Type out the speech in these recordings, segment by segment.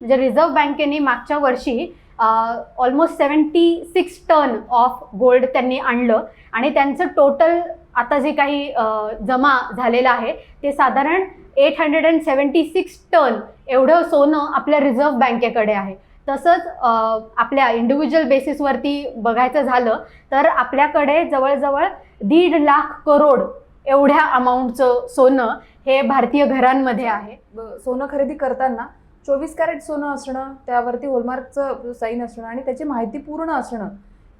म्हणजे रिझर्व्ह बँकेने मागच्या वर्षी almost seventy six ton of gold त्यांनी आणलं. आणि त्यांचं टोटल आता जे काही जमा झालेलं आहे ते साधारण eight hundred and seventy six ton एवढं सोनं आपल्या रिझर्व्ह बँकेकडे आहे. तसंच आपल्या इंडिव्हिज्युअल बेसिसवरती बघायचं झालं तर आपल्याकडे जवळजवळ दीड लाख करोड एवढ्या अमाऊंटचं सोनं हे भारतीय घरांमध्ये आहे. सोनं खरेदी करताना चोवीस कॅरेट सोनं असणं त्यावरती होलमार्कचं साईन असणं आणि त्याची माहिती पूर्ण असणं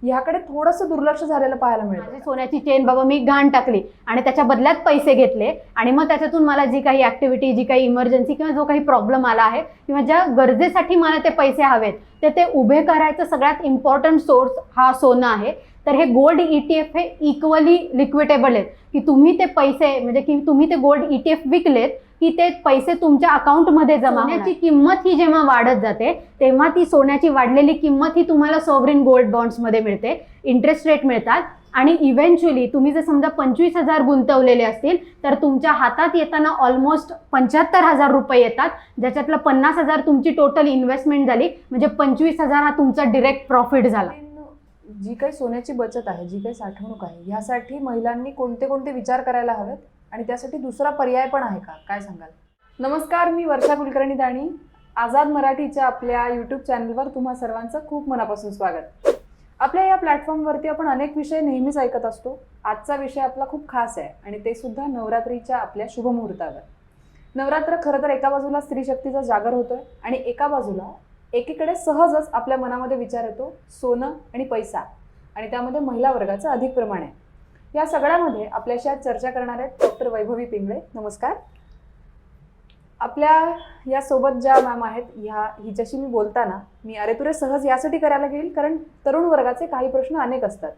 याकडे थोडंसं दुर्लक्ष झालेलं पाहायला माझी मिळतं सोन्याची चेन बाबा मी घाण टाकली आणि त्याच्या बदल्यात पैसे घेतले आणि मग त्याच्यातून मला जी काही ऍक्टिव्हिटी जी काही इमर्जन्सी किंवा जो काही प्रॉब्लेम आला आहे किंवा ज्या गरजेसाठी मला ते पैसे हवेत ते ते उभे करायचं सगळ्यात इम्पॉर्टंट सोर्स हा सोनं आहे. तर हे गोल्ड ई टी एफ हे इक्वली लिक्विडेबल आहेत. की तुम्ही ते पैसे म्हणजे की तुम्ही ते गोल्ड ई टी एफ विकलेत की ते पैसे तुमच्या अकाउंटमध्ये जमा होण्याची किंमत ही जेव्हा वाढत जाते तेव्हा ती सोन्याची वाढलेली किंमत ही तुम्हाला सॉव्हरिन गोल्ड बॉन्ड्समध्ये मिळते. इंटरेस्ट रेट मिळतात. आणि इव्हेंच्युअली तुम्ही जर समजा पंचवीस हजार गुंतवलेले असतील तर तुमच्या हातात येताना ऑलमोस्ट पंच्याहत्तर हजार रुपये येतात. ज्याच्यातलं पन्नास हजार तुमची टोटल इन्व्हेस्टमेंट झाली म्हणजे पंचवीस हजार हा तुमचा डिरेक्ट प्रॉफिट झाला. जी काही सोन्याची बचत आहे जी काही साठवणूक आहे ह्यासाठी महिलांनी कोणते कोणते विचार करायला हवेत? आणि त्यासाठी दुसरा पर्याय पण आहे का? काय सांगाल? नमस्कार मी वर्षा कुलकर्णी दाणी. आझाद मराठीच्या आपल्या यूट्यूब चॅनलवर तुम्हा सर्वांचं खूप मनापासून स्वागत. आपल्या या प्लॅटफॉर्मवरती आपण अनेक विषय नेहमीच ऐकत असतो. आजचा विषय आपला खूप खास आहे आणि ते सुद्धा नवरात्रीच्या आपल्या शुभमुहूर्तावर. नवरात्र खरं तर एका बाजूला स्त्री शक्तीचा जागर होतोय आणि एका बाजूला एकीकडे सहजच आपल्या मनामध्ये विचार येतो सोनं आणि पैसा आणि त्यामध्ये महिला वर्गाचं अधिक प्रमाण आहे. या सगळ्यामध्ये आपल्याशी आज चर्चा करणार आहेत डॉक्टर वैभवी पिंगळे. नमस्कार. आपल्या या सोबत ज्या मॅम आहेत ह्या हिच्याशी मी बोलताना मी अरे तुरे सहज यासाठी करायला घेईल कारण तरुण वर्गाचे काही प्रश्न अनेक असतात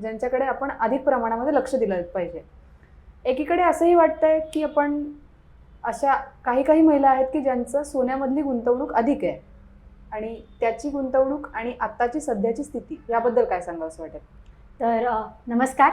ज्यांच्याकडे आपण अधिक प्रमाणामध्ये लक्ष दिलं पाहिजे. एकीकडे असंही वाटतंय की आपण अशा काही काही महिला आहेत की ज्यांचं सोन्यामधली गुंतवणूक अधिक आहे. आणि त्याची गुंतवणूक आणि आत्ताची सध्याची स्थिती याबद्दल काय सांगा असं वाटेल? तर नमस्कार.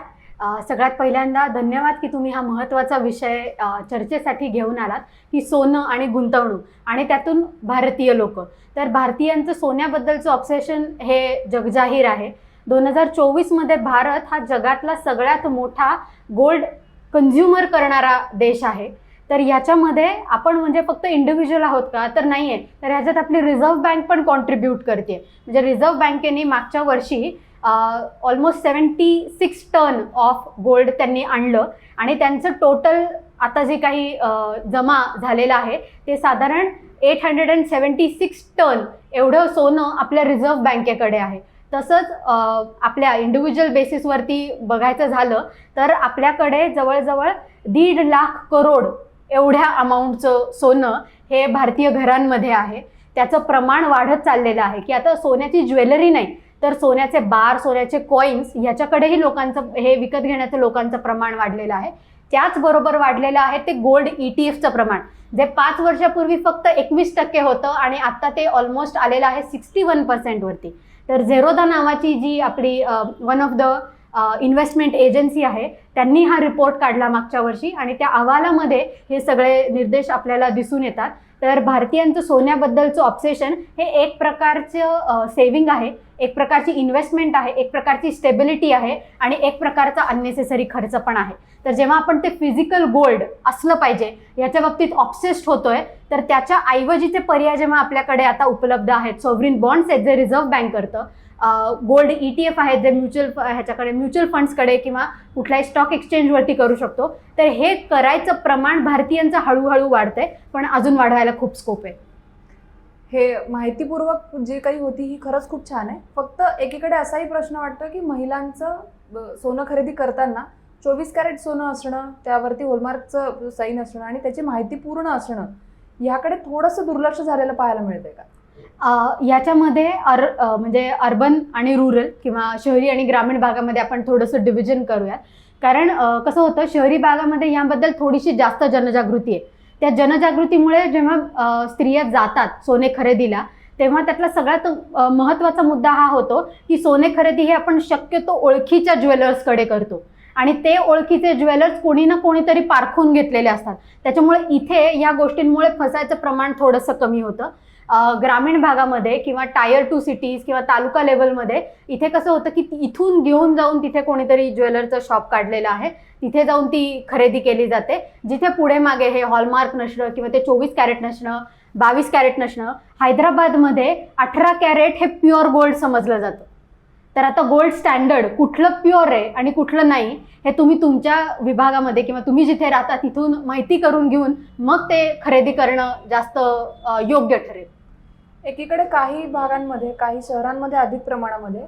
सगळ्यात पहिल्यांदा धन्यवाद की तुम्ही हा महत्त्वाचा विषय चर्चेसाठी घेऊन आलात की सोनं आणि गुंतवणूक आणि त्यातून भारतीय लोक. तर भारतीयांचं सोन्याबद्दलचं ऑब्सेशन हे जगजाहीर आहे. दोन हजार चोवीसमध्ये भारत हा जगातला सगळ्यात मोठा गोल्ड कन्झ्युमर करणारा देश आहे. तर याच्यामध्ये आपण म्हणजे फक्त इंडिव्हिज्युअल आहोत का? तर नाही आहे तर ह्याच्यात आपली रिझर्व्ह बँक पण कॉन्ट्रीब्यूट करते. म्हणजे रिझर्व्ह बँकेने मागच्या वर्षी almost seventy six ton of gold त्यांनी आणलं. आणि त्यांचं टोटल आता जे काही जमा झालेलं आहे ते साधारण eight hundred and seventy six ton एवढं सोनं आपल्या रिझर्व्ह बँकेकडे आहे. तसंच आपल्या इंडिव्हिज्युअल बेसिसवरती बघायचं झालं तर आपल्याकडे जवळजवळ दीड लाख करोड एवढ्या अमाऊंटचं सोनं हे भारतीय घरांमध्ये आहे. त्याचं प्रमाण वाढत चाललेलं आहे की आता सोन्याची ज्वेलरी नाही तर सोन्याचे बार सोन्याचे कॉईन्स ह्याच्याकडेही लोकांचं हे विकत घेण्याचं लोकांचं प्रमाण वाढलेलं आहे. त्याचबरोबर वाढलेलं आहे ते गोल्ड ई टी एफचं प्रमाण जे पाच वर्षापूर्वी फक्त एकवीस टक्के होतं आणि आत्ता ते ऑलमोस्ट आलेलं आहे सिक्स्टी वन पर्सेंटवरती तर झेरोदा नावाची जी आपली one of the investment agency आहे. त्यांनी हा रिपोर्ट काढला मागच्या वर्षी आणि त्या अहवालामध्ये हे सगळे निर्देश आपल्याला दिसून येतात. तर भारतीयांचं सोन्याबद्दलचं ऑब्सेशन हे एक प्रकारचं सेविंग आहे. एक प्रकारची इन्व्हेस्टमेंट आहे. एक प्रकारची स्टेबिलिटी आहे. आणि एक प्रकारचा अननेसेसरी खर्च पण आहे. तर जेव्हा आपण ते फिजिकल गोल्ड असलं पाहिजे याच्या बाबतीत ऑब्सेस्ड होतोय तर त्याच्या ऐवजीचे पर्याय जेव्हा आपल्याकडे आता उपलब्ध आहेत सोवरीन बॉन्ड्स आहेत जे रिझर्व्ह बँक करतं गोल्ड ई टी एफ आहेत जे म्युच्युअल ह्याच्याकडे म्युच्युअल फंड्सकडे किंवा कुठल्याही स्टॉक एक्सचेंजवरती करू शकतो. तर हे करायचं प्रमाण भारतीयांचं हळूहळू वाढतंय पण अजून वाढवायला खूप स्कोप आहे. हे माहितीपूर्वक जे काही होती ही खरंच खूप छान आहे. फक्त एकीकडे असाही प्रश्न वाटतो की महिलांचं सोनं खरेदी करताना चोवीस कॅरेट सोनं असणं त्यावरती होलमार्कचं साईन असणं आणि त्याची माहिती पूर्ण असणं ह्याकडे थोडंसं दुर्लक्ष झालेलं पाहायला मिळतंय का? याच्यामध्ये अर म्हणजे अर्बन आणि रुरल किंवा शहरी आणि ग्रामीण भागामध्ये आपण थोडंसं डिव्हिजन करूयात. कारण कसं होतं शहरी भागामध्ये याबद्दल थोडीशी जास्त जनजागृती आहे. त्या जनजागृतीमुळे जेव्हा स्त्रिया जातात सोने खरेदीला तेव्हा त्यातला सगळ्यात महत्त्वाचा मुद्दा हा होतो की सोने खरेदी हे आपण शक्यतो ओळखीच्या ज्वेलर्सकडे करतो. आणि ते ओळखीचे ज्वेलर्स कोणी ना कोणीतरी पारखून घेतलेले असतात. त्याच्यामुळे इथे या गोष्टींमुळे फसायचं प्रमाण थोडंसं कमी होतं. ग्रामीण भागामध्ये किंवा टायर टू सिटीज किंवा तालुका लेवलमध्ये इथे कसं होतं की इथून घेऊन जाऊन तिथे कोणीतरी ज्वेलरचं शॉप काढलेलं आहे. तिथे जाऊन ती खरेदी केली जाते. जिथे पुढे मागे हे हॉलमार्क नसणं किंवा ते चोवीस कॅरेट नसणं बावीस कॅरेट नसणं हैदराबादमध्ये अठरा कॅरेट हे प्युअर गोल्ड समजलं जातं. तर आता गोल्ड स्टँडर्ड कुठलं प्युअर आहे आणि कुठलं नाही हे तुम्ही तुमच्या विभागामध्ये किंवा तुम्ही जिथे राहता तिथून माहिती करून घेऊन मग ते खरेदी करणं जास्त योग्य ठरेल. एकीकडे काही भागांमध्ये काही शहरांमध्ये अधिक प्रमाणामध्ये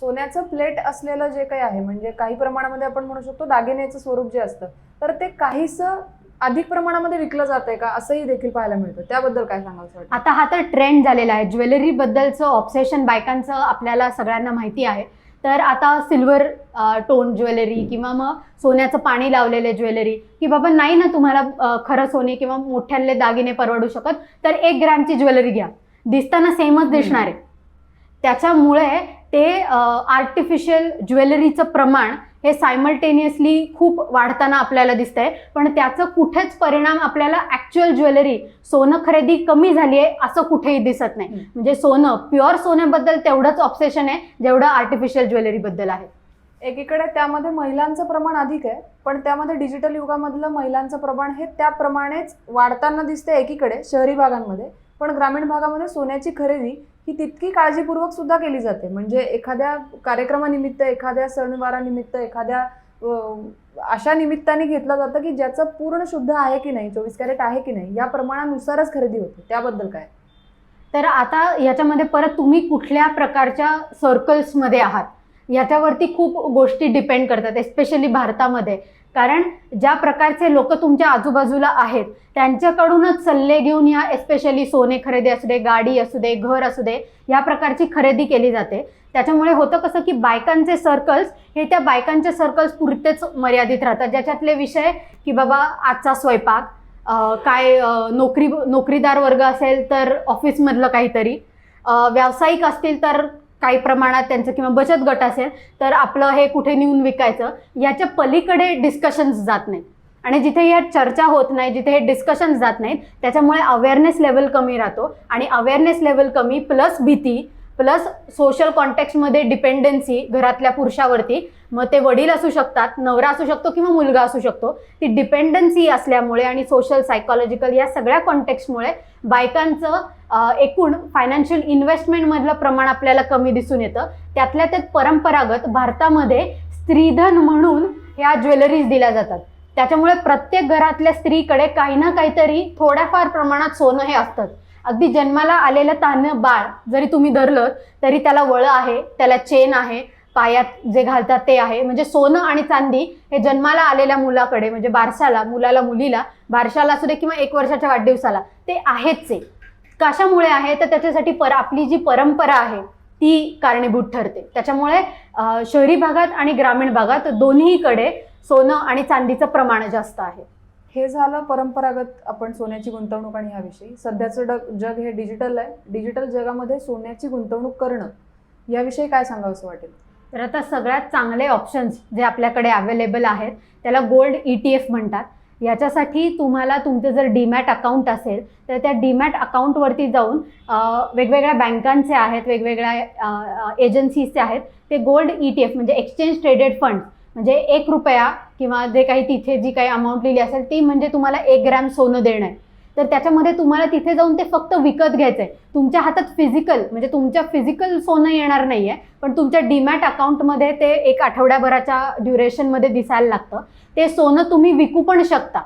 सोन्याचं प्लेट असलेलं जे काही आहे म्हणजे काही प्रमाणामध्ये आपण म्हणू शकतो दागिन्याचं स्वरूप जे असतं तर ते काहीसं अधिक प्रमाणामध्ये विकलं जातंय का असंही देखील पाहायला मिळतं. त्याबद्दल काय सांगाल आता हा तर ट्रेंड झालेला आहे. ज्वेलरी बद्दलचं ऑब्सेशन बायकांचं आपल्याला सगळ्यांना माहिती आहे. तर आता सिल्वर टोन ज्वेलरी किंवा मग सोन्याचं पाणी लावलेले ज्वेलरी की बाबा नाही ना तुम्हाला खरं सोने किंवा मोठ्याले दागिने परवडू शकत तर एक ग्रॅमची ज्वेलरी घ्या. दिसताना सेमच दिसणार आहे. त्याच्यामुळे ते आर्टिफिशियल ज्वेलरीचं प्रमाण हे सायमल्टेनियसली खूप वाढताना आपल्याला दिसतंय. पण त्याचं कुठेच परिणाम आपल्याला ॲक्च्युअल ज्वेलरी सोनं खरेदी कमी झाली आहे असं कुठेही दिसत नाही. म्हणजे सोनं प्युअर सोन्याबद्दल तेवढंच ऑब्सेशन आहे जेवढं आर्टिफिशियल ज्वेलरीबद्दल आहे. एकीकडे त्यामध्ये महिलांचं प्रमाण अधिक आहे पण त्यामध्ये डिजिटल युगामधलं महिलांचं प्रमाण हे त्याप्रमाणेच वाढताना दिसते एकीकडे शहरी भागांमध्ये. पण ग्रामीण भागामध्ये सोन्याची खरेदी ही तितकी काळजीपूर्वक सुद्धा केली जाते. म्हणजे एखाद्या कार्यक्रमानिमित्त एखाद्या सणवारानिमित्त एखाद्या अशा निमित्ताने घेतलं जातं की ज्याचं पूर्ण शुद्ध आहे की नाही चोवीस कॅरेट आहे की नाही या प्रमाणानुसारच खरेदी होते. त्याबद्दल काय? तर आता याच्यामध्ये परत तुम्ही कुठल्या प्रकारच्या सर्कल्समध्ये आहात? याच्यावरती खूप गोष्टी डिपेंड करतात एस्पेशली भारतामध्ये. कारण ज्या प्रकारचे लोक तुमच्या आजूबाजूला आहेत त्यांच्याकडूनच सल्ले घेऊन या एस्पेशली सोने खरेदी असू दे गाडी असू दे घर असू दे या प्रकारची खरेदी केली जाते. त्याच्यामुळे होतं कसं की बायकांचे सर्कल्स हे त्या बायकांच्या सर्कल्स पुरतेच मर्यादित राहतात. ज्याच्यातले विषय की बाबा आजचा स्वयंपाक काय नोकरी नोकरीदार वर्ग असेल तर ऑफिसमधलं काहीतरी व्यावसायिक असतील तर काही प्रमाणात त्यांचं किंवा बचत गट असेल तर आपलं हे कुठे नेऊन विकायचं याच्या पलीकडे डिस्कशन्स जात नाहीत. आणि जिथे या चर्चा होत नाही जिथे हे डिस्कशन्स जात नाहीत त्याच्यामुळे अवेअरनेस लेवल कमी राहतो. आणि अवेअरनेस लेवल कमी प्लस भीती प्लस सोशल कॉन्टॅक्टमध्ये डिपेंडन्सी घरातल्या पुरुषावरती मग ते वडील असू शकतात नवरा असू शकतो किंवा मुलगा असू शकतो ती डिपेंडन्सी असल्यामुळे आणि सोशल सायकॉलॉजिकल या सगळ्या कॉन्टेक्स्टमुळे बायकांचं एकूण फायनान्शियल इन्व्हेस्टमेंटमधलं प्रमाण आपल्याला कमी दिसून येतं. त्यातल्या त्यात परंपरागत भारतामध्ये स्त्रीधन म्हणून ह्या ज्वेलरीज दिल्या जातात. त्याच्यामुळे प्रत्येक घरातल्या स्त्रीकडे काही ना काहीतरी थोड्याफार प्रमाणात सोनं हे असतंच अगदी जन्माला आलेलं तानं बाळ जरी तुम्ही धरलं तरी त्याला वळं आहे त्याला चेन आहे पायात जे घालतात ते आहे. म्हणजे सोनं आणि चांदी हे जन्माला आलेल्या मुलाकडे म्हणजे बारशाला मुलाला मुलीला बारशाला असू दे किंवा एक वर्षाच्या वाढदिवसाला ते आहेच आहे कशामुळे आहे? तर त्याच्यासाठी पर आपली जी परंपरा आहे ती कारणीभूत ठरते. त्याच्यामुळे शहरी भागात आणि ग्रामीण भागात दोन्हीकडे सोनं आणि चांदीचं प्रमाण जास्त आहे. हे झालं परंपरागत आपण सोन्याची गुंतवणूक आणि ह्याविषयी. सध्याचं डग जग हे डिजिटल आहे. डिजिटल जगामध्ये सोन्याची गुंतवणूक करणं याविषयी काय सांगावं असं वाटेल? तर आता सगळ्यात चांगले ऑप्शन्स जे आपल्याकडे अवेलेबल आहेत त्याला गोल्ड ई टी एफ म्हणतात. याच्यासाठी तुम्हाला तुमचं जर डीमॅट अकाउंट असेल तर त्या डीमॅट अकाउंटवरती जाऊन वेगवेगळ्या बँकांचे आहेत वेगवेगळ्या एजन्सीजचे आहेत ते गोल्ड ई टी एफ म्हणजे एक्सचेंज ट्रेडेड फंड म्हणजे एक रुपया किंवा जे काही तिथे जी काही अमाऊंट लिहिली असेल ती म्हणजे तुम्हाला एक ग्रॅम सोनं देणं आहे. तर त्याच्यामध्ये तुम्हाला तिथे जाऊन ते फक्त विकत घ्यायचं आहे तुमच्या हातात फिजिकल म्हणजे तुमच्या फिजिकल सोनं येणार नाही आहे पण तुमच्या डीमॅट अकाउंटमध्ये ते एक आठवड्याभराच्या ड्युरेशनमध्ये दिसायला लागतं. ते सोनं तुम्ही विकू पण शकता.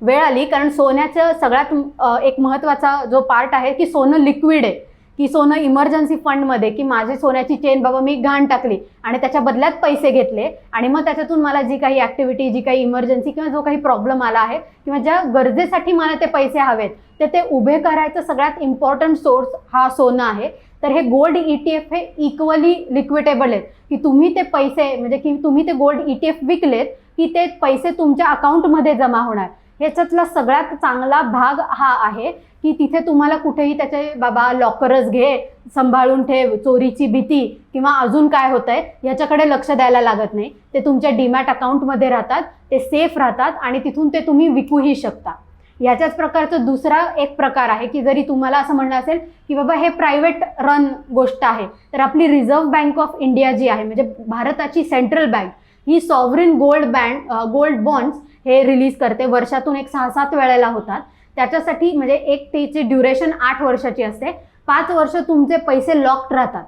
वेळ आली कारण सोन्याचं सगळ्यात एक महत्त्वाचा जो पार्ट आहे की सोनं लिक्विड आहे. की सोनं इमर्जन्सी फंडमध्ये की माझी सोन्याची चेन बाबा मी घाण टाकली आणि त्याच्या बदल्यात पैसे घेतले आणि मग त्याच्यातून मला जी काही ॲक्टिव्हिटी जी काही इमर्जन्सी किंवा जो काही प्रॉब्लेम आला आहे किंवा ज्या गरजेसाठी मला ते पैसे हवेत तर ते उभे करायचं सगळ्यात इम्पॉर्टंट सोर्स हा सोनं आहे. तर हे गोल्ड ई टी एफ हे इक्वली लिक्विडेबल आहेत. की तुम्ही ते पैसे म्हणजे की तुम्ही ते गोल्ड ई टी एफ विकलेत की ते पैसे तुमच्या अकाउंटमध्ये जमा होणार. ह्याच्यातला सगळ्यात चांगला भाग हा आहे की तिथे तुम्हाला कुठेही त्याचे बाबा लॉकरच घे सांभाळून ठेव चोरीची भीती किंवा अजून काय होतंय याच्याकडे लक्ष द्यायला लागत नाही. ते तुमच्या डीमॅट अकाउंटमध्ये राहतात ते सेफ राहतात आणि तिथून ते तुम्ही विकूही शकता. याच्याच प्रकारचं दुसरा एक प्रकार आहे की जरी तुम्हाला असं म्हणणं असेल की बाबा हे प्रायव्हेट रन गोष्ट आहे तर आपली रिझर्व्ह बँक ऑफ इंडिया जी आहे म्हणजे भारताची सेंट्रल बँक ही sovereign gold band gold bonds हे रिलीज करते. वर्षातून एक सहा सात वेळेला होतात. त्याच्यासाठी म्हणजे एक त्याची ड्युरेशन आठ वर्षाची असते. पाच वर्ष तुमचे पैसे लॉक्ड राहतात.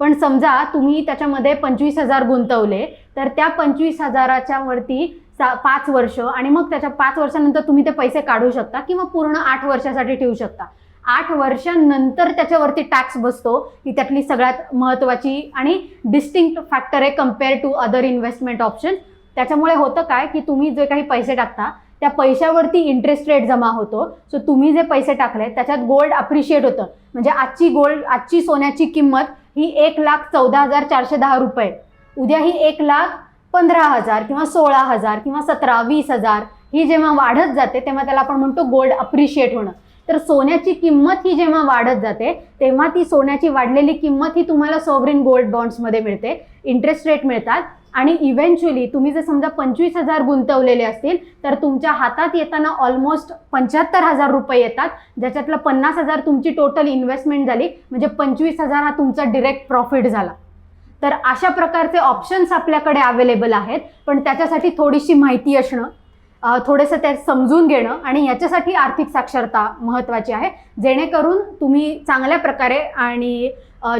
पण समजा तुम्ही त्याच्यामध्ये पंचवीस हजार गुंतवले तर त्या पंचवीस हजाराच्या वरती सा पाच वर्ष आणि मग त्याच्या पाच वर्षानंतर तुम्ही ते पैसे काढू शकता किंवा पूर्ण आठ वर्षासाठी ठेवू शकता. आठ वर्षांनंतर त्याच्यावरती टॅक्स बसतो. ही त्यातली सगळ्यात महत्त्वाची आणि डिस्टिंक्ट फॅक्टर आहे compare to other investment option त्याच्यामुळे होतं काय की तुम्ही जे काही पैसे टाकता त्या पैशावरती इंटरेस्ट रेट जमा होतो. सो तुम्ही जे पैसे टाकले त्याच्यात गोल्ड अप्रिशिएट होतं. म्हणजे आजची गोल्ड आजची सोन्याची किंमत ही एक लाख चौदा हजार चारशे दहा रुपये. उद्या ही एक लाख पंधरा हजार किंवा सोळा हजार किंवा सतरा वीस हजार ही जेव्हा वाढत जाते तेव्हा त्याला आपण म्हणतो गोल्ड अप्रिशिएट होणं. तर सोन्याची किंमत ही जेव्हा वाढत जाते तेव्हा ती सोन्याची वाढलेली किंमत ही तुम्हाला सॉव्हरिन गोल्ड बॉन्ड्समध्ये मिळते. इंटरेस्ट रेट मिळतात. आणि इव्हेंच्युअली तुम्ही जर समजा पंचवीस हजार गुंतवलेले असतील तर तुमच्या हातात येताना ऑलमोस्ट पंच्याहत्तर हजार रुपये येतात. ज्याच्यातलं पन्नास हजार तुमची टोटल इन्व्हेस्टमेंट झाली म्हणजे पंचवीस हजार हा तुमचा डिरेक्ट प्रॉफिट झाला. तर अशा प्रकारचे ऑप्शन्स आपल्याकडे अवेलेबल आहेत. पण त्याच्यासाठी थोडीशी माहिती असणं थोडंसं ते समजून घेणं आणि याच्यासाठी आर्थिक साक्षरता महत्त्वाची आहे. जेणेकरून तुम्ही चांगल्या प्रकारे आणि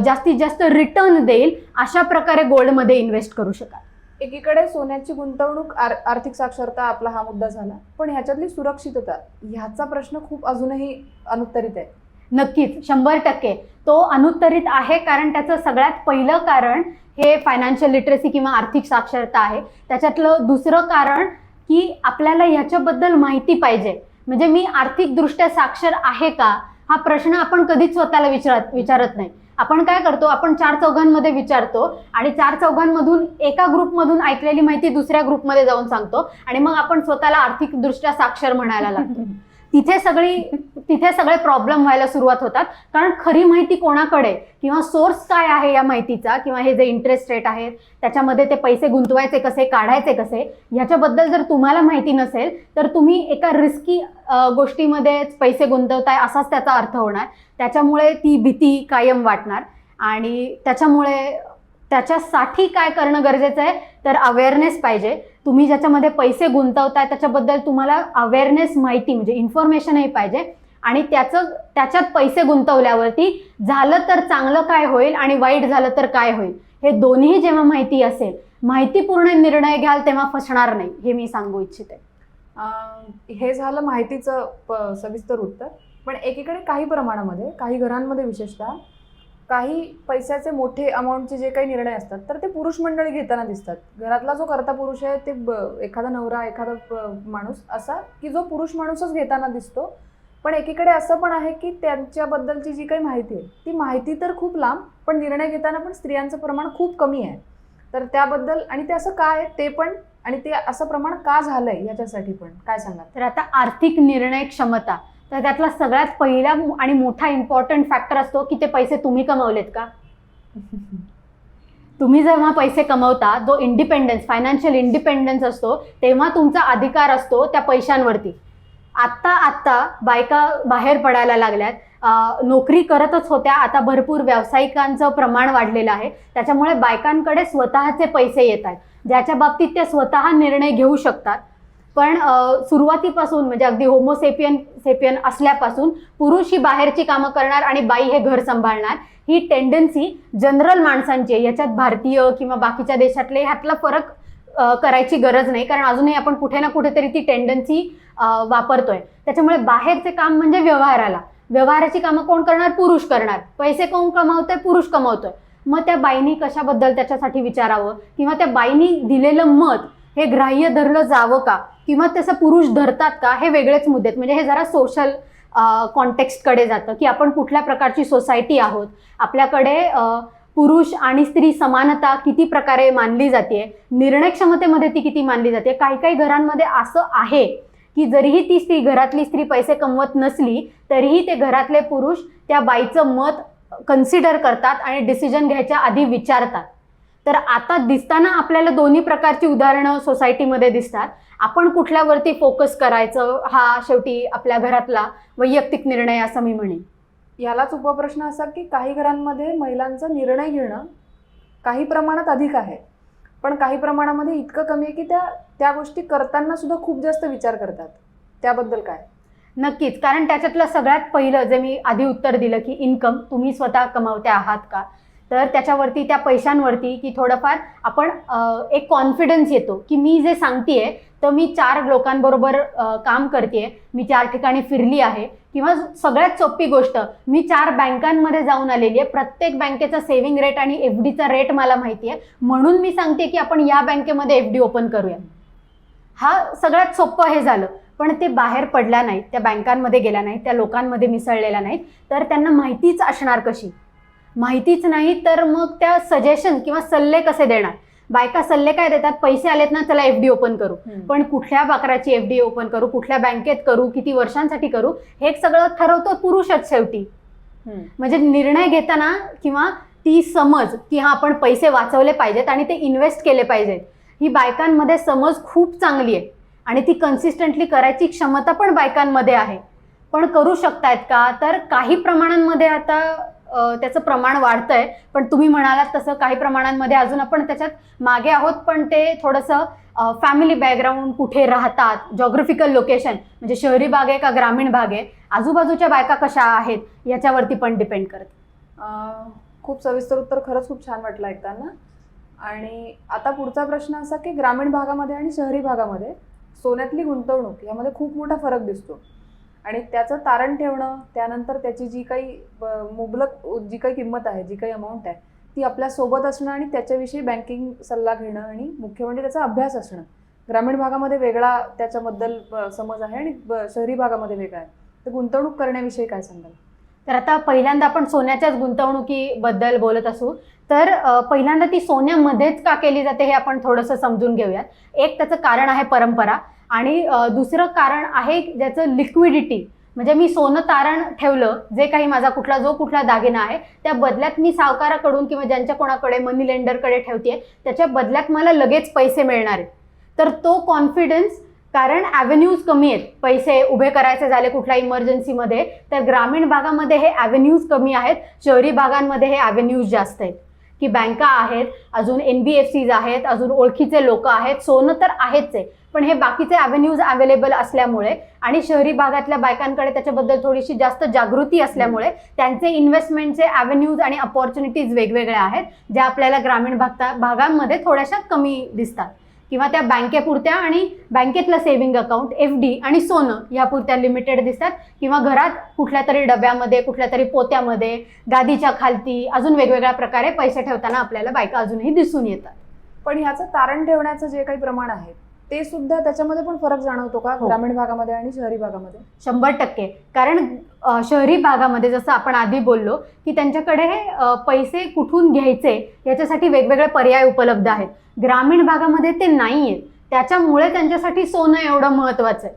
जास्तीत जास्त रिटर्न देईल अशा प्रकारे गोल्डमध्ये इन्व्हेस्ट करू शकाल. एकीकडे सोन्याची गुंतवणूक आर आर्थिक साक्षरता आपला हा मुद्दा झाला. पण ह्याच्यातली सुरक्षितता ह्याचा प्रश्न खूप अजूनही अनुत्तरित आहे. नक्कीच शंभर टक्के. तो अनुत्तरित आहे कारण त्याचं सगळ्यात पहिलं कारण हे फायनान्शियल लिटरसी किंवा आर्थिक साक्षरता आहे. त्याच्यातलं दुसरं कारण की आपल्याला ह्याच्याबद्दल माहिती पाहिजे. म्हणजे मी आर्थिकदृष्ट्या साक्षर आहे का? हा प्रश्न आपण कधीच स्वतःला विचारत विचारत नाही. आपण काय करतो? आपण चार चौघांमध्ये विचारतो आणि चार चौघांमधून एका ग्रुपमधून ऐकलेली माहिती दुसऱ्या ग्रुपमध्ये जाऊन सांगतो आणि मग आपण स्वतःला आर्थिकदृष्ट्या साक्षर म्हणायला लागतो. तिथे सगळी तिथे सगळे प्रॉब्लेम व्हायला सुरुवात होतात. कारण खरी माहिती कोणाकडे? किंवा सोर्स काय आहे या माहितीचा? किंवा हे जे इंटरेस्ट रेट आहेत त्याच्यामध्ये ते पैसे गुंतवायचे कसे काढायचे कसे? ह्याच्याबद्दल जर तुम्हाला माहिती नसेल तर तुम्ही एका रिस्की गोष्टीमध्येच पैसे गुंतवताय असाच त्याचा अर्थ होणार. त्याच्यामुळे ती भीती कायम वाटणार. आणि त्याच्यामुळे त्याच्यासाठी काय करणं गरजेचं आहे? तर अवेअरनेस पाहिजे. तुम्ही ज्याच्यामध्ये पैसे गुंतवताय त्याच्याबद्दल तुम्हाला अवेअरनेस माहिती म्हणजे इन्फॉर्मेशनही पाहिजे. आणि त्याचं त्याच्यात पैसे गुंतवल्यावरती झालं तर चांगलं काय होईल आणि वाईट झालं तर काय होईल? हे दोन्ही जेव्हा माहिती असेल माहितीपूर्ण निर्णय घ्याल तेव्हा फसणार नाही हे मी सांगू इच्छिते. हे झालं माहितीचं सविस्तर उत्तर. पण एकीकडे काही प्रमाणामध्ये काही घरांमध्ये विशेषतः काही पैशाचे मोठे अमाऊंटचे जे काही निर्णय असतात तर ते पुरुष मंडळी घेताना दिसतात. घरातला जो करता पुरुष आहे ते ब- एखादा नवरा एखादा माणूस असा की जो पुरुष माणूसच घेताना दिसतो. पण एकीकडे असं पण आहे की त्यांच्याबद्दलची जी काही माहिती आहे ती माहिती तर खूप लांब पण निर्णय घेताना पण स्त्रियांचं प्रमाण खूप कमी आहे. तर त्याबद्दल आणि ते असं काय आहे ते पण आणि ते असं प्रमाण का झालंय याच्यासाठी पण काय सांगा तर आता आर्थिक निर्णय क्षमता तर त्यातला सगळ्यात पहिला आणि मोठा इम्पॉर्टंट फॅक्टर असतो की ते पैसे तुम्ही कमवलेत का? तुम्ही जेव्हा पैसे कमवता जो इंडिपेंडन्स फायनान्शियल इंडिपेंडन्स असतो तेव्हा तुमचा अधिकार असतो त्या पैशांवरती. आत्ता आत्ता बायका बाहेर पडायला लागल्यात. नोकरी करतच होत्या. आता भरपूर व्यावसायिकांचं प्रमाण वाढलेलं आहे. त्याच्यामुळे बायकांकडे स्वतःचे पैसे येत आहेत. ज्याच्या बाबतीत त्या स्वतः निर्णय घेऊ शकतात. पण सुरुवातीपासून म्हणजे अगदी होमोसेपियन सेपियन असल्यापासून पुरुष ही बाहेरची कामं करणार आणि बाई हे घर सांभाळणार. ही टेंडन्सी जनरल माणसांची आहे. याच्यात भारतीय किंवा बाकीच्या देशातले ह्यातला फरक करायची गरज नाही. कारण अजूनही आपण कुठे ना कुठेतरी ती टेंडन्सी वापरतोय. त्याच्यामुळे बाहेरचे काम म्हणजे व्यवहाराला. व्यवहाराची कामं कोण करणार? पुरुष करणार. पैसे कोण कमावतोय? पुरुष कमावतोय. मग त्या बाईनी कशाबद्दल त्याच्यासाठी विचारावं? किंवा त्या बाईनी दिलेलं मत हे ग्राह्य धरलं जावं का? किंवा तसं पुरुष धरतात का? हे वेगळेच मुद्दे आहेत. म्हणजे हे जरा सोशल कॉन्टेक्स्टकडे जातं की आपण कुठल्या प्रकारची सोसायटी आहोत. आपल्याकडे पुरुष आणि स्त्री समानता किती प्रकारे मानली जाते निर्णय क्षमतेमध्ये ती किती मानली जाते काही काही घरांमध्ये असं आहे की जरीही ती स्त्री घरातली स्त्री पैसे कमवत नसली तरीही ते घरातले पुरुष त्या बाईचं मत कन्सिडर करतात आणि डिसिजन घ्यायच्या आधी विचारतात. तर आता दिसताना आपल्याला दोन्ही प्रकारची उदाहरणं सोसायटीमध्ये दिसतात. आपण कुठल्यावरती फोकस करायचं हा शेवटी आपल्या घरातला वैयक्तिक निर्णय असं मी म्हणेन. यालाच उपप्रश्न असा की काही घरांमध्ये महिलांचा निर्णय घेणं काही प्रमाणात अधिक आहे. पण काही प्रमाणामध्ये इतकं कमी आहे की त्या त्या गोष्टी करताना सुद्धा खूप जास्त विचार करतात. त्याबद्दल काय? नक्कीच. कारण त्याच्यातलं सगळ्यात पहिलं जे मी आधी उत्तर दिलं की इन्कम तुम्ही स्वतः कमावते आहात का? तर त्याच्यावरती त्या पैशांवरती की थोडंफार आपण एक कॉन्फिडन्स येतो की मी जे सांगतेय तर मी चार लोकांबरोबर काम करते मी चार ठिकाणी फिरली आहे किंवा सगळ्यात सोपी गोष्ट मी चार बँकांमध्ये जाऊन आलेली आहे प्रत्येक बँकेचा सेव्हिंग रेट आणि एफ डीचा रेट मला माहिती आहे म्हणून मी सांगते की आपण या बँकेमध्ये एफ डी ओपन करूया. हा सगळ्यात सोपं हे झालं पण ते बाहेर पडल्या नाहीत त्या बँकांमध्ये गेल्या नाहीत त्या लोकांमध्ये मिसळलेल्या नाहीत तर त्यांना माहितीच असणार कशी? माहितीच नाही तर मग त्या सजेशन किंवा सल्ले कसे देणार? बायका सल्ले काय देतात? पैसे आलेत ना चला एफ डी ओपन करू. पण कुठल्या बाकराची एफ डी ओपन करू? कुठल्या बँकेत करू? किती वर्षांसाठी करू? हे सगळं ठरवतो पुरुषच शेवटी. म्हणजे निर्णय घेताना किंवा ती समज की हा आपण पैसे वाचवले पाहिजेत आणि ते इन्व्हेस्ट केले पाहिजेत. ही बायकांमध्ये समज खूप चांगली आहे. आणि ती कन्सिस्टंटली करायची क्षमता पण बायकांमध्ये आहे. पण करू शकतायत का? तर काही प्रमाणांमध्ये आता त्याचं प्रमाण वाढतंय. पण तुम्ही म्हणालात तसं काही प्रमाणांमध्ये अजून आपण त्याच्यात मागे आहोत पण ते थोडंसं फॅमिली बॅकग्राऊंड कुठे राहतात जॉग्रफिकल लोकेशन म्हणजे शहरी भाग आहे का ग्रामीण भाग आहे आजूबाजूच्या बायका कशा आहेत याच्यावरती पण डिपेंड करत. खूप सविस्तर उत्तर खरंच खूप छान वाटलं ऐकताना. आणि आता पुढचा प्रश्न असा की ग्रामीण भागामध्ये आणि शहरी भागामध्ये सोन्यातली गुंतवणूक यामध्ये खूप मोठा फरक दिसतो. आणि त्याचं तारण ठेवणं त्यानंतर त्याची जी काही मुबलक जी काही किंमत आहे जी काही अमाऊंट आहे ती आपल्यासोबत असणं आणि त्याच्याविषयी बँकिंग सल्ला घेणं आणि मुख्य म्हणजे त्याचा अभ्यास असणं. ग्रामीण भागामध्ये वेगळा त्याच्याबद्दल समज आहे आणि शहरी भागामध्ये वेगळा आहे. तर गुंतवणूक करण्याविषयी काय सांगाल? तर आता पहिल्यांदा आपण सोन्याच्याच गुंतवणुकीबद्दल बोलत असू. तर पहिल्यांदा ती सोन्यामध्येच का केली जाते हे आपण थोडंसं समजून घेऊयात. एक त्याचं कारण आहे परंपरा. आणि दुसरं कारण आहे ज्याचं लिक्विडिटी. म्हणजे मी सोनं तारण ठेवलं जे काही माझा कुठला जो कुठला दागिना आहे त्या बदल्यात मी सावकाराकडून किंवा ज्यांच्या कोणाकडे मनी लेंडरकडे ठेवते त्याच्या बदल्यात मला लगेच पैसे मिळणार आहेत. तर तो कॉन्फिडन्स कारण ॲव्हेन्यूज कमी आहेत. पैसे उभे करायचे झाले कुठल्या इमर्जन्सीमध्ये तर ग्रामीण भागामध्ये हे ॲव्हेन्यूज कमी आहेत. शहरी भागांमध्ये हे ॲव्हेन्यूज जास्त आहेत. की बँका आहेत अजून एन बी एफ सीज आहेत अजून ओळखीचे लोक आहेत सोनं तर आहेच आहे पण हे बाकीचे ॲव्हेन्यूज अवेलेबल असल्यामुळे आणि शहरी भागातल्या बायकांकडे त्याच्याबद्दल थोडीशी जास्त जागृती असल्यामुळे त्यांचे इन्व्हेस्टमेंटचे ॲव्हेन्यूज आणि अपॉर्च्युनिटीज वेगवेगळ्या आहेत ज्या आपल्याला ग्रामीण भागता भागांमध्ये थोड्याशा कमी दिसतात. किंवा त्या बँकेपुरत्या आणि बँकेतलं सेव्हिंग अकाउंट एफ डी आणि सोनं यापुरत्या लिमिटेड दिसतात. किंवा घरात कुठल्या तरी डब्यामध्ये कुठल्या तरी पोत्यामध्ये गादीच्या खालती अजून वेगवेगळ्या प्रकारे पैसे ठेवताना आपल्याला बायका अजूनही दिसून येतात. पण ह्याचं तारण ठेवण्याचं जे काही प्रमाण आहे ते सुद्धा त्याच्यामध्ये पण फरक जाणवतो का? हो. ग्रामीण भागामध्ये आणि शहरी भागामध्ये? शंभर टक्के. कारण अ, शहरी भागामध्ये जसं आपण आधी बोललो की त्यांच्याकडे अ, पैसे कुठून घ्यायचे याच्यासाठी वेगवेगळे पर्याय उपलब्ध आहेत. ग्रामीण भागामध्ये ते नाही आहेत त्याच्यामुळे त्यांच्यासाठी सोनं एवढं महत्त्वाचं आहे.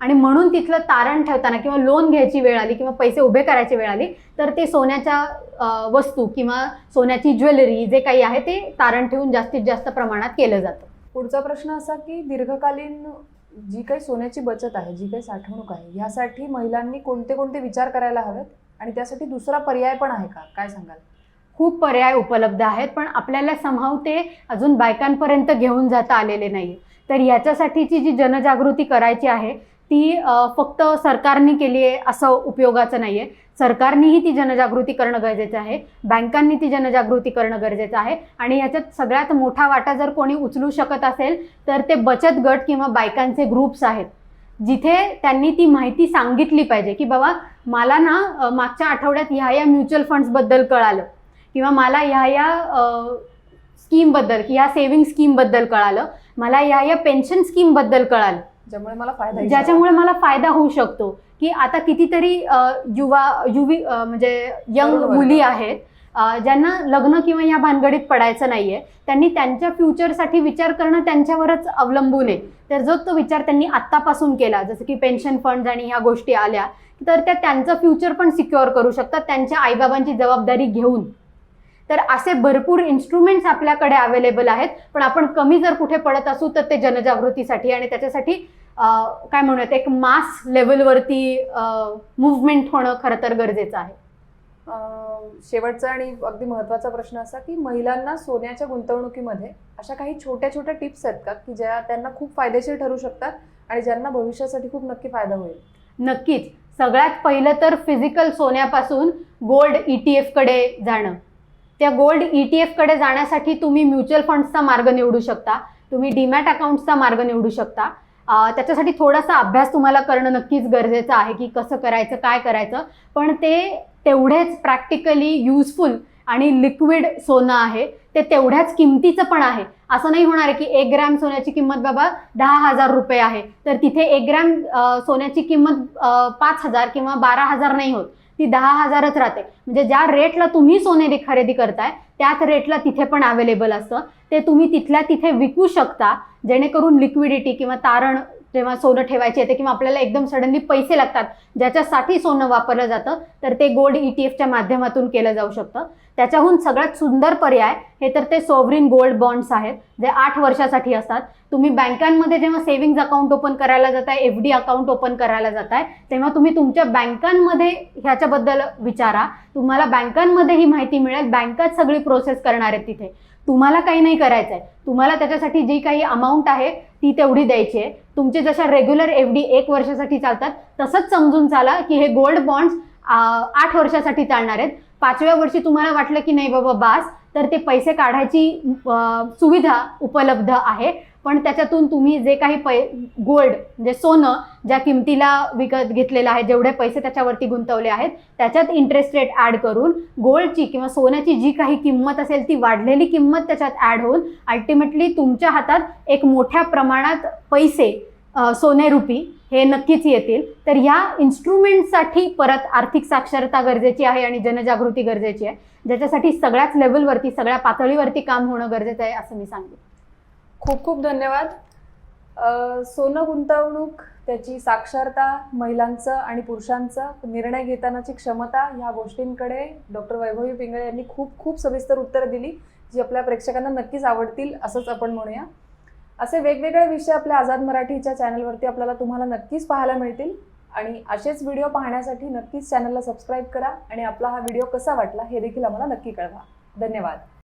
आणि म्हणून तिथलं तारण ठेवताना किंवा लोन घ्यायची वेळ आली किंवा पैसे उभे करायची वेळ आली तर ते सोन्याच्या अ, वस्तू किंवा सोन्याची ज्वेलरी जे काही आहे ते तारण ठेवून जास्तीत जास्त प्रमाणात केलं जातं. पुढचा प्रश्न असा की दीर्घकालीन जी काही सोन्याची बचत आहे जी काही साठवणूक आहे ह्यासाठी महिलांनी कोणते कोणते विचार करायला हवेत? आणि त्यासाठी दुसरा पर्याय पण आहे का? काय सांगाल? खूप पर्याय उपलब्ध आहेत पण आपल्याला समाव ते अजून बायकांपर्यंत घेऊन जाता आलेले नाही तर याच्यासाठीची जी जनजागृती करायची आहे ती फक्त सरकारने केली आहे असं उपयोगाचं नाही आहे सरकारनेही ती जनजागृती करणं गरजेचं आहे. बँकांनी ती जनजागृती करणं गरजेचं आहे. आणि याच्यात सगळ्यात मोठा वाटा जर कोणी उचलू शकत असेल तर ते बचत गट किंवा बायकांचे ग्रुप्स आहेत. जिथे त्यांनी ती माहिती सांगितली पाहिजे की बाबा मला ना मागच्या आठवड्यात ह्या या म्युच्युअल फंड्सबद्दल कळालं. किंवा मला ह्या या स्कीमबद्दल की ह्या सेव्हिंग स्कीमबद्दल कळालं. मला ह्या या पेन्शन स्कीमबद्दल कळालं. ज्यामुळे मला फायदा. ज्याच्यामुळे मला फायदा होऊ शकतो की आता कितीतरी युवा युवी म्हणजे यंग. मुली आहेत ज्यांना लग्न किंवा या भानगडीत पडायचं नाहीये त्यांनी त्यांच्या फ्युचरसाठी विचार करणं त्यांच्यावरच अवलंबून आहे तर जो तो विचार त्यांनी आत्तापासून केला जसं की पेन्शन फंड आणि ह्या गोष्टी आल्या तर त्या त्यांचं फ्युचर पण सिक्युअर करू शकतात त्यांच्या आईबाबांची जबाबदारी घेऊन तर असे भरपूर इन्स्ट्रुमेंट्स आपल्याकडे अवेलेबल आहेत पण आपण कमी जर कुठे पडत असू तर ते जनजागृतीसाठी आणि त्याच्यासाठी काय म्हणूयात एक मास लेवलवरती मुवमेंट होणं खरं तर गरजेचं आहे. शेवटचा आणि अगदी महत्त्वाचा प्रश्न असा की महिलांना सोन्याच्या गुंतवणुकीमध्ये अशा काही छोट्या छोट्या टिप्स आहेत का? की ज्या त्यांना खूप फायदेशीर ठरू शकतात आणि ज्यांना भविष्यासाठी खूप नक्की फायदा होईल. नक्कीच. सगळ्यात पहिलं तर फिजिकल सोन्यापासून गोल्ड ई टी एफकडे जाणं. त्या गोल्ड ई टी एफकडे जाण्यासाठी तुम्ही म्युच्युअल फंड्सचा मार्ग निवडू शकता. तुम्ही डीमॅट अकाउंट्सचा मार्ग निवडू शकता. त्याच्यासाठी थोडासा अभ्यास तुम्हाला करणं नक्कीच गरजेचं आहे की कसं करायचं काय करायचं. पण ते तेवढेच प्रॅक्टिकली युजफुल आणि लिक्विड सोनं आहे. ते तेवढ्याच किमतीचं पण आहे. असं नाही होणार आहे की एक ग्रॅम सोन्याची किंमत बाबा दहा हजार रुपये आहे. तर तिथे एक ग्रॅम सोन्याची किंमत पाच हजार किंवा बारा हजार नाही होत. ती दहा हजारच राहते. म्हणजे ज्या रेटला तुम्ही सोने खरेदी करताय त्याच रेटला तिथे पण अवेलेबल असतं. ते तुम्ही तिथल्या तिथे विकू शकता जेणेकरून लिक्विडिटी किंवा तारण जेव्हा सोनं ठेवायचे येते किंवा आपल्याला एकदम सडनली पैसे लागतात ज्याच्यासाठी सोनं वापरलं जातं तर ते गोल्ड ई टी एफच्या माध्यमातून केलं जाऊ शकतं. त्याच्याहून सगळ्यात सुंदर पर्याय हे तर ते सोवरिन गोल्ड बॉन्ड्स आहेत जे आठ वर्षासाठी असतात. तुम्ही बँकांमध्ये जेव्हा सेव्हिंग्ज अकाउंट ओपन करायला जाताय एफ डी अकाउंट ओपन करायला जाताय तेव्हा तुम्ही तुमच्या बँकांमध्ये ह्याच्याबद्दल विचारा. तुम्हाला बँकांमध्ये ही माहिती मिळेल बँकाच सगळी प्रोसेस करणार आहेत तिथे. तुम्हाला काही नाही करायचं आहे तुम्हाला त्याच्यासाठी जी काही अमाऊंट आहे ती तेवढी द्यायची आहे. तुमचे जशा रेग्युलर एफ डी एक वर्षासाठी चालतात तसंच समजून चाला की हे गोल्ड बॉन्ड्स आठ वर्षासाठी चालणार आहेत. पाचव्या वर्षी तुम्हाला वाटलं की नाही बाबा बास तर ते पैसे काढायची सुविधा उपलब्ध आहे. पण त्याच्यातून तुम्ही जे काही पै गोल्ड म्हणजे सोनं ज्या किमतीला विकत घेतलेलं आहे जेवढे पैसे त्याच्यावरती गुंतवले आहेत त्याच्यात इंटरेस्ट रेट ॲड करून गोल्डची किंवा सोन्याची जी काही किंमत असेल ती वाढलेली किंमत त्याच्यात ॲड होऊन अल्टिमेटली तुमच्या हातात एक मोठ्या प्रमाणात पैसे सोने रुपी हे नक्कीच येतील. तर ह्या इन्स्ट्रुमेंटसाठी परत आर्थिक साक्षरता गरजेची आहे आणि जनजागृती गरजेची आहे. ज्याच्यासाठी सगळ्याच लेवलवरती सगळ्या पातळीवरती काम होणं गरजेचं आहे असं मी सांगेन. खूप खूप धन्यवाद सोनं गुंतवणूक त्याची साक्षरता महिलांचं आणि पुरुषांचं निर्णय घेतानाची क्षमता ह्या गोष्टींकडे डॉक्टर वैभवी पिंगळे यांनी खूप खूप सविस्तर उत्तरं दिली जी आपल्या प्रेक्षकांना नक्कीच आवडतील असंच आपण म्हणूया. असे वेगवेगळे विषय आपल्या आझाद मराठीच्या चॅनलवरती आपल्याला तुम्हाला नक्कीच पाहायला मिळतील आणि असेच व्हिडिओ पाहण्यासाठी नक्कीच चॅनलला सबस्क्राईब करा आणि आपला हा व्हिडिओ कसा वाटला हे देखील आम्हाला नक्की कळवा. धन्यवाद.